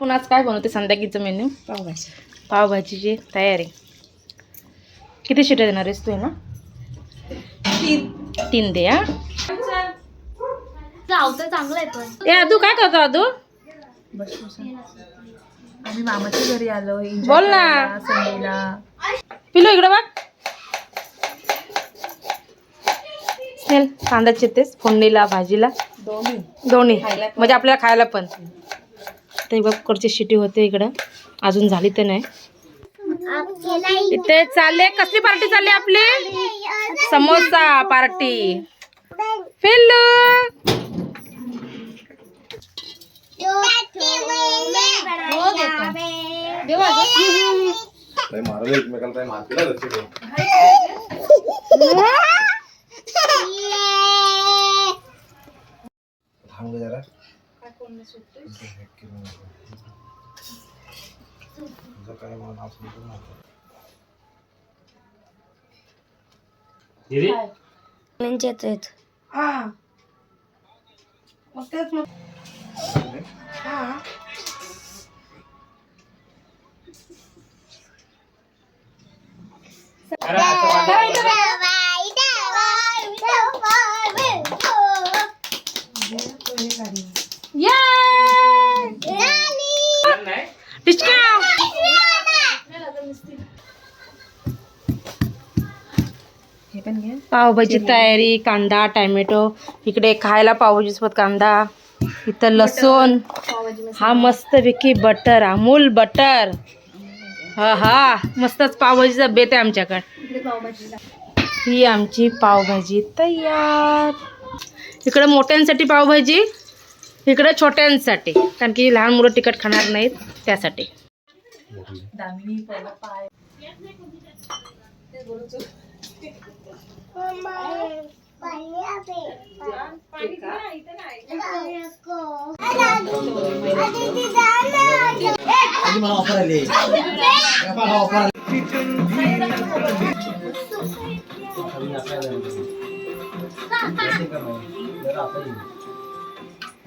पुन्हा आज काय बनवते संध्याकीचं मेन्यू पावभाजी. पावभाजीची तयारी. किती शिट्या देणार आहेस तू ना तीन. दे हा? चावतं चांगलं आहे पण. ए आदू काय करतो आदू? आम्ही मामाच्या घरी आलो enjoy बोल ना. करायला, संडेला. पिलो इकडे बघ. स्नेल कांदा चिरतेस फोडणीला भाजीला? दोन्ही. दोन्ही. खायला पण. म्हणजे आपल्याला खायला पण. ते बघ कडची शिटी होते इकडं. अजून झाली तर नाही. इथे चालले कसली पार्टी चालली आपली? समोसा पार्टी. मारायला एकमेकाला तुझं काय मला नाव समजलं नव्हतं. टिचका हे. पण घे पावभाजी तयारी कांदा टॅमॅटो. इकडे खायला पावभाजी सोबत कांदा. इथं लसूण. हा मस्त. पैकी बटर अमूल बटर. हा हा. मस्तच पावभाजीचा बेत आहे आमच्याकडे. ही आमची पावभाजी तयार. इकडे मोठ्यांसाठी पावभाजी. इकडे छोट्यांसाठी कारण की लहान मुलं तिकट खाणार नाहीत त्यासाठी.